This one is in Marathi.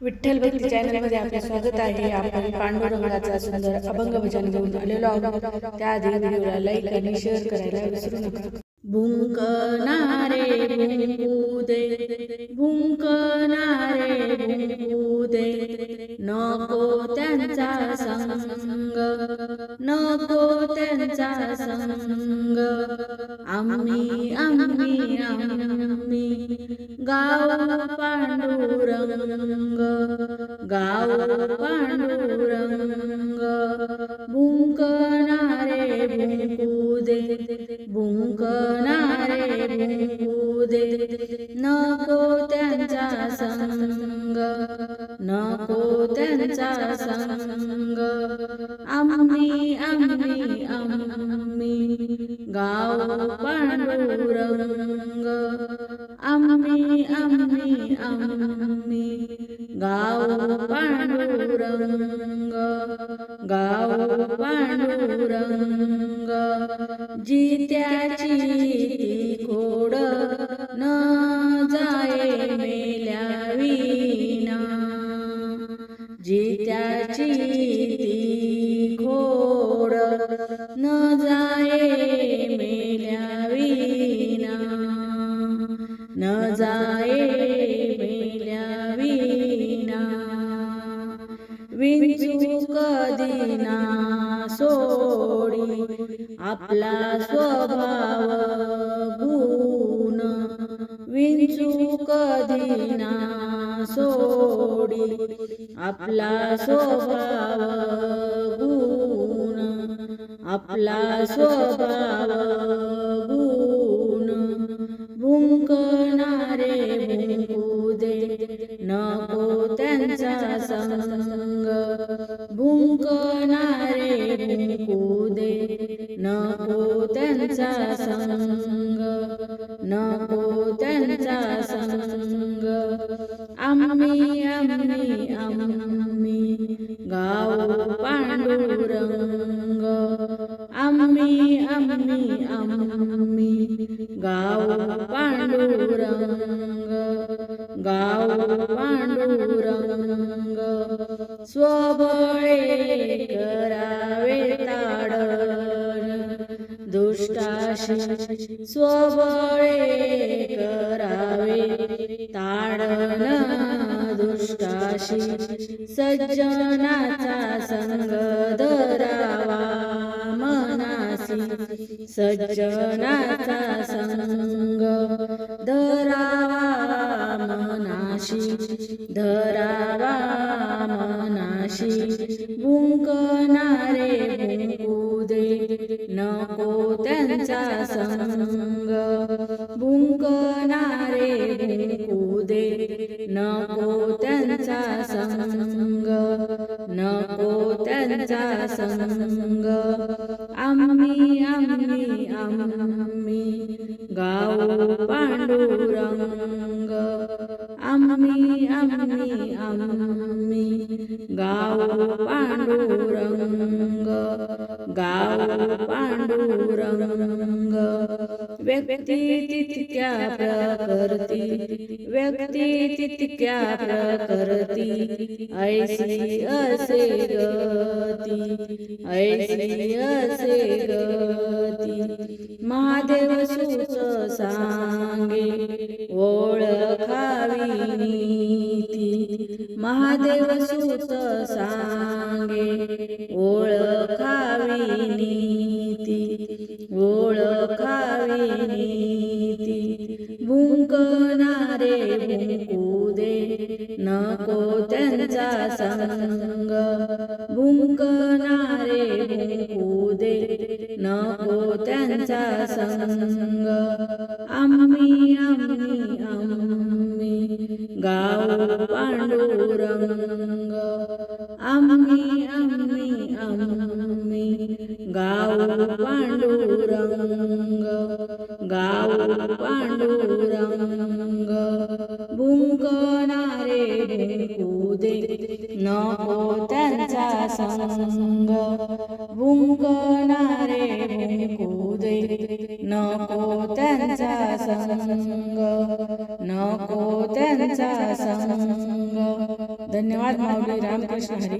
विठ्ठल भक्ती चॅनलमध्ये आपले स्वागत आहे. आपण पांडुरंगाचा सुंदर अभंग भजन घेऊन आलेलो आहोत. त्या आधी व्हिडिओला लाईक आणि शेअर करायला विसरू नका. भुंकणारे भुंकुदे भुंकणारे भुंकुदे नको त्यांचा संग नको त्यांचा संग. आम्ही आम्ही आम्ही गाव रंग गाव पांडुरंग. भुंकणारे भुंकुदे भुंकणारे भुंकुदे. नको त्यांचा संग नको त्यांचा संग. आम्ही आम्ही आम्ही गाव पांडुरंग. आम्ही आम्ही आम्ही गाव पांडुरंग. गाव पांडुरंग. जित्याची जित्याची ती खोड न जाये मेल्या विना न जाये मेल्या विना विंचू कधी ना सोडी आपला स्वभाव गुण विंचू कधी ना गोडी आपला स्वभाव गुण आपला स्वभाव गुण भुंकणारे भुंकू दे नको त्यांचा संग. भुंकणारे भुंकू दे नको त्यांचा संग. नको त्यांचा संग. आम्ही आम्ही आम्ही गाव पांडुरंग. आम्ही आम्ही आम्ही गाव पांडुरंग. गाव पांडुरंग. स्वबळे करावे ताडण. दुष्टाशी स्वबळे पाशी सज्जनाचा संग धरावा मनासी. सज्जनाचा संग धरावा मनाशी धरावा मनाशी भुंकणारे भुंकुदे नको त्यांचा संग त्यांचा संग आम्ही आम्ही आम्ही गाव पांडुरंग आम्ही आम्ही आम्ही गाव पांडुरंग गाव पांडुरंग व्यक्ती तितक्या प्रकृती व्यक्ती तितक्या प्रकृती ऐसी असे गती ऐसी असे गती. महादेव सुच सांगे ओळखावी नीती. महादेव सुत सांगे ओळख नीती ओळखावी नीती. भुंकणारे भुंकुदे नको त्यांचा संग. भुंकणारे भुंकुदे नको त्यांचा संग. आम्ही आम्ही आम्ही पांडुरंग गाव पांडुरंग भुंकणारे भुंकुदे नको त्यांचा संग. भुंकणारे भुंकुदे नको त्यांचा संग. नको त्यांचा संग. धन्यवाद माऊली रामकृष्ण हरी.